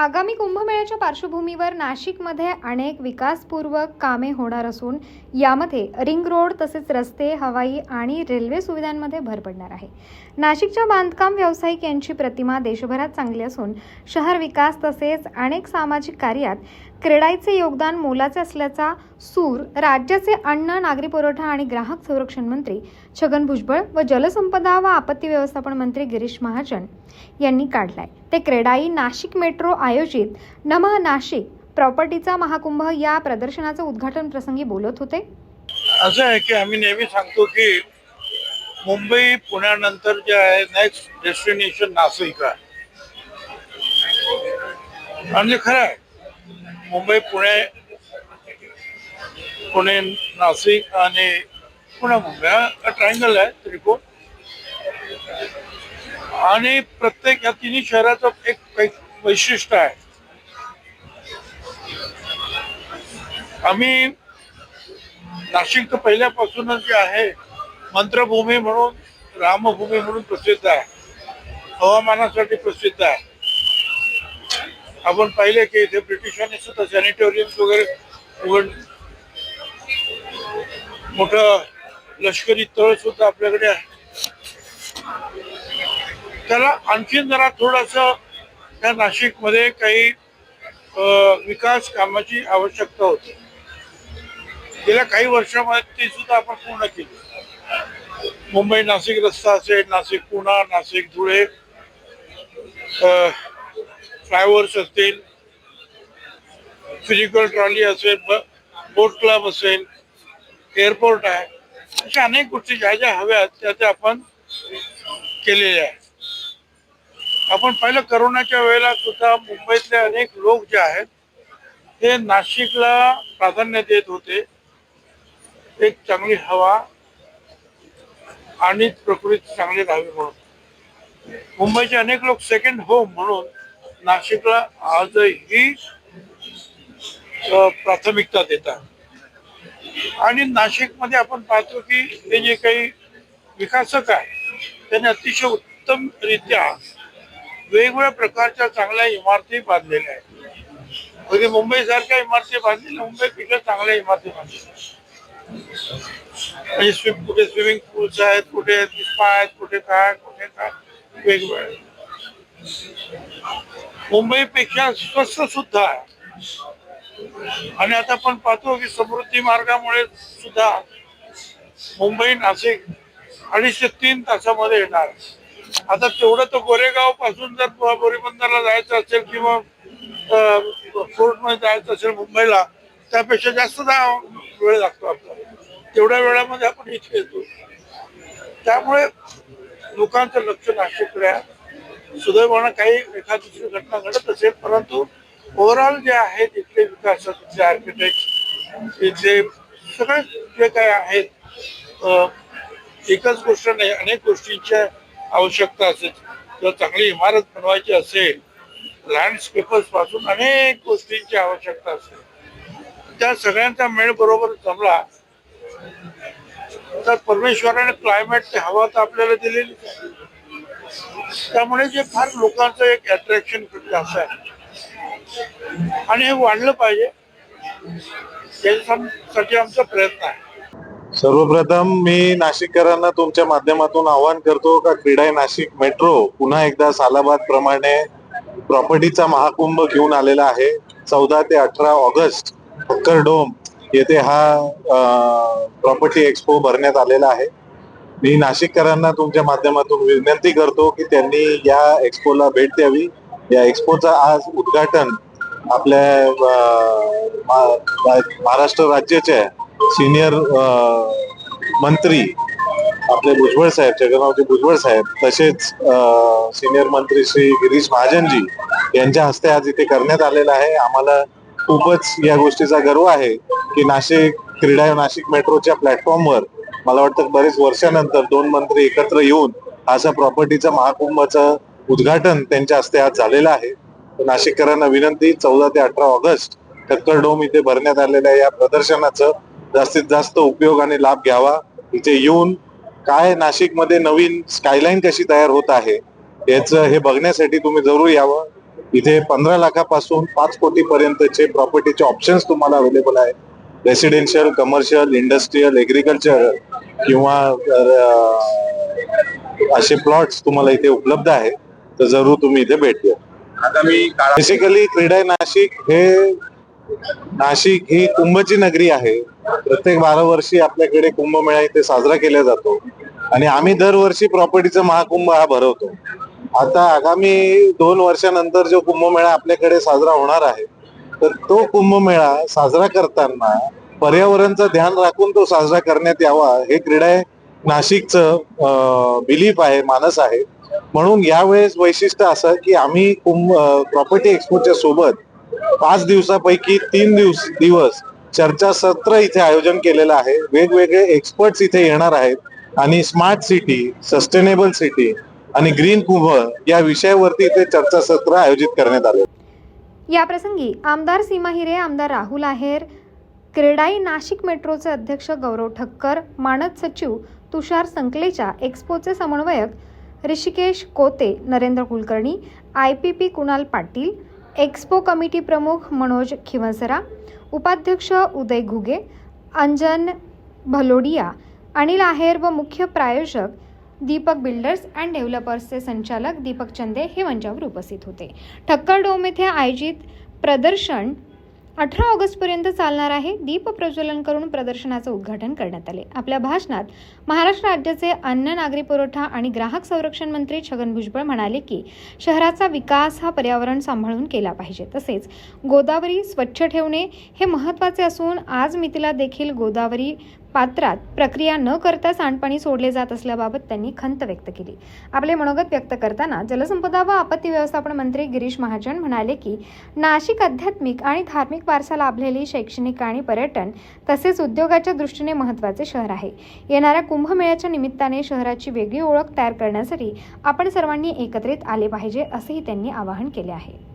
आगामी कुंभमेळ्याच्या पार्श्वभूमीवर नाशिकमध्ये अनेक विकासपूर्वक कामे होणार असून यामध्ये रिंग रोड तसेच रस्ते हवाई आणि रेल्वे सुविधांमध्ये भर पडणार आहे. नाशिकच्या बांधकाम व्यावसायिक यांची प्रतिमा देशभरात चांगली असून शहर विकास तसेच अनेक सामाजिक कार्यात क्रेडाईचे योगदान मोलाचे असल्याचा सूर राज्याचे अन्न नागरी पुरवठा आणि ग्राहक संरक्षण मंत्री छगन भुजबळ व जलसंपदा व आपत्ती व्यवस्थापन मंत्री गिरीश महाजन यांनी काढलाय. ते क्रेडाई नाशिक मेट्रो आयोजित नमः नाशिक प्रॉपर्टीचा महाकुंभ या प्रदर्शनाचं उद्घाटन प्रसंगी बोलत होते. असं आहे की आम्ही नेहमी सांगतो की मुंबई पुण्यानंतर जे आहे नेक्स्ट डेस्टिनेशन नाशिक आहे. म्हणजे खरं आहे मुंबई पुणे पुणे नाशिक आणि पुणे मुंबई. हा ट्रायंगल आहे त्रिकोण. आणि प्रत्येक या तिन्ही शहराचं एक वैशिष्ट्य आहे. आम्ही नाशिक तर पहिल्यापासूनच जे आहे मंत्रभूमी म्हणून रामभूमी म्हणून प्रसिद्ध आहे. हवामानासाठी प्रसिद्ध आहे. आपण पाहिले की इथे ब्रिटिशांनी सुद्धा सॅनिटोरियम वगैरे उघड मोठं लष्करी तळ सुद्धा आपल्याकडे आहे. त्याला आणखीन जरा थोडस त्या नाशिकमध्ये काही अं, विकास कामाची आवश्यकता होती. गेल्या काही वर्षामध्ये ती सुद्धा आपण पूर्ण केली. मुंबई नाशिक रस्ता असेल नाशिक पुणा नाशिक धुळे फ्लायओव्हर्स असतील फिजिकल ट्रॉली असेल बोट क्लब असेल एअरपोर्ट आहे अशा अनेक गोष्टी ज्या ज्या हव्यात त्या त्या आपण केलेल्या आहेत. आपण पहिलं करोनाच्या वेळेला सुद्धा मुंबईतले अनेक लोक जे आहेत हे नाशिकला प्राधान्य देत होते. एक चांगली हवा आणि प्रकृती चांगली राहावी म्हणून. मुंबईचे अनेक लोक सेकंड होम म्हणून नाशिकला आजही प्राथमिकता देतात. आणि नाशिकमध्ये आपण पाहतो की हे जे काही विकासक आहे त्यांनी अतिशय उत्तमरित्या वेगवेगळ्या प्रकारच्या चांगल्या इमारती बांधलेल्या आहेत. म्हणजे मुंबईसारख्या इमारती बांधलेल्या मुंबईपेक्षा चांगल्या इमारती बांधलेल्या म्हणजे स्विम कुठे स्विमिंग पूल्स आहेत कुठे स्पा आहेत कुठे काय कुठे काय वेगवेगळ्या मुंबईपेक्षा स्वस्त सुद्धा आहे. आणि आता आपण पाहतो की समृद्धी मार्गामुळे सुद्धा मुंबई नाशिक अडीचशे तीन तासामध्ये येणार. आता तेवढं तर गोरेगावपासून जर बोरीबंदरला जायचं असेल किंवा फोर्टमध्ये जायचं असेल मुंबईला त्यापेक्षा जास्त जा- वेळ लागतो आपल्याला. तेवढ्या वेळामध्ये आपण इथे येतो. त्यामुळे लोकांचं लक्ष नाशिककडे आहे. सुदैवानं काही एखाद दुसरी घटना घडत असेल परंतु ओव्हरऑल जे आहे तिथले विकास तिथले आर्किटेक्ट तिथले सगळे जे काय आहेत एकच गोष्ट नाही अनेक गोष्टींच्या आवश्यकता असेल. किंवा चांगली इमारत बनवायची असेल लँडस्केपर्सपासून अनेक गोष्टींची आवश्यकता असेल. त्या सगळ्यांचा मेळ बरोबर जमला तर परमेश्वराने क्लायमेट हवा तर आपल्याला दिलेली त्यामुळे जे फार लोकांचं एक अट्रॅक्शन जास्त आहे. आणि हे वाढलं पाहिजे. त्याच्यासाठी आमचा प्रयत्न आहे. सर्वप्रथम मी नाशिककरांना तुमच्या माध्यमातून आवाहन करतो का क्रीडा नाशिक मेट्रो पुन्हा एकदा सालाबाद प्रमाणे प्रॉपर्टीचा महाकुंभ घेऊन आलेला आहे. चौदा ते अठरा ऑगस्ट फक्कर डोम येथे हा प्रॉपर्टी एक्सपो भरण्यात आलेला आहे. मी नाशिककरांना तुमच्या माध्यमातून विनंती करतो की त्यांनी या एक्सपोला भेट द्यावी. या एक्सपोचं आज उद्घाटन आपल्या महाराष्ट्र राज्याचे सिनियर मंत्री आपले भुजबळ साहेब जगन्नाथजी भुजबळ साहेब तसेच सिनियर मंत्री श्री गिरीश महाजनजी यांच्या हस्ते आज इथे करण्यात आलेलं आहे. आम्हाला खूपच या गोष्टीचा गर्व आहे की नाशिक क्रीडा नाशिक मेट्रोच्या प्लॅटफॉर्मवर मला वाटतं बरेच वर्षानंतर दोन मंत्री एकत्र येऊन असं प्रॉपर्टीचं महाकुंभाचं उद्घाटन त्यांच्या हस्ते आज झालेलं आहे. तर नाशिककरांना विनंती चौदा ते अठरा ऑगस्ट टक्कर डोम इथे भरण्यात आलेल्या या प्रदर्शनाचं जास्तीत जास्त उपयोग आणि लाभ घ्यावा. इथे येऊन काय नाशिकमध्ये नवीन स्कायलाईन कशी तयार होत आहे याचं हे बघण्यासाठी तुम्ही जरूर यावं. इथे पंधरा लाखापासून पाच कोटीपर्यंतचे प्रॉपर्टीचे ऑप्शन्स तुम्हाला अवेलेबल आहेत. रेसिडेन्शियल कमर्शियल इंडस्ट्रीयल एग्रीकल्चर किंवा असे प्लॉट्स तुम्हाला इथे उपलब्ध आहे तर जरूर तुम्ही इथे भेट द्या. बेसिकली क्रीडा नाशिक हे नाशिक ही कुंभची नगरी आहे. प्रत्येक बारा वर्षी आपल्याकडे कुंभमेळा इथे साजरा केला जातो. आणि आम्ही दरवर्षी प्रॉपर्टीचा महाकुंभ हा भरवतो. आता आगामी दोन वर्षानंतर जो कुंभमेळा आपल्याकडे साजरा होणार आहे तर तो कुंभमेळा साजरा करताना पर्यावरणचं ध्यान राखून तो साजरा करण्यात यावा हे क्रीडा नाशिकचं बिलीफ आहे मानस आहे. म्हणून यावेळेस वैशिष्ट्य असं की आम्ही कुंभ प्रॉपर्टी एक्सपोच्या सोबत पाच दिवसापैकी तीन दिवस दिवस चर्चासत्र इथे आयोजन केलेलं आहे. वेगवेगळे एक्सपर्ट्स इथे येणार आहेत आणि स्मार्ट सिटी सस्टेनेबल सिटी आणि ग्रीन कुंभ या विषयावरती इथे चर्चासत्र आयोजित करण्यात आले. याप्रसंगी आमदार सीमा हिरे आमदार राहुल आहेर क्रेडाई नाशिक मेट्रोचे अध्यक्ष गौरव ठक्कर मानद सचिव तुषार संकलेच्या एक्स्पोचे समन्वयक Hrishikesh Kote Narendra Kulkarni I P P Kunal Patil expo committee प्रमुख मनोज खिवसरा उपाध्यक्ष उदय घुगे अंजन भलोडिया अनिल आहेर व मुख्य प्रायोजक दीपक बिल्डर्स अँड डेव्हलपर्सचे संचालक दीपक चंदे हे मंचावर उपस्थित होते. ठक्कर डोम येथे आयोजित प्रदर्शन अठरा ऑगस्टपर्यंत चालणार आहे. दीप प्रज्वलन करून प्रदर्शनाचं उद्घाटन करण्यात आले. आपल्या भाषणात महाराष्ट्र राज्याचे अन्न नागरी पुरवठा आणि ग्राहक संरक्षण मंत्री छगन भुजबळ म्हणाले की शहराचा विकास हा पर्यावरण सांभाळून केला पाहिजे. तसेच गोदावरी स्वच्छ ठेवणे हे महत्त्वाचे असून आज मितीला देखील गोदावरी पात्रात प्रक्रिया न करता सांडपाणी सोडले जात असल्याबाबत त्यांनी खंत व्यक्त केली. आपले मनोगत व्यक्त करताना जलसंपदा व आपत्ती व्यवस्थापन मंत्री गिरीश महाजन म्हणाले की नाशिक आध्यात्मिक आणि धार्मिक वारसा लाभलेली शैक्षणिक आणि पर्यटन तसेच उद्योगाच्या दृष्टीने महत्त्वाचे शहर आहे. येणाऱ्या कुंभमेळ्याच्या निमित्ताने शहराची वेगळी ओळख तयार करण्यासाठी आपण सर्वांनी एकत्रित आले पाहिजे असेही त्यांनी आवाहन केले आहे.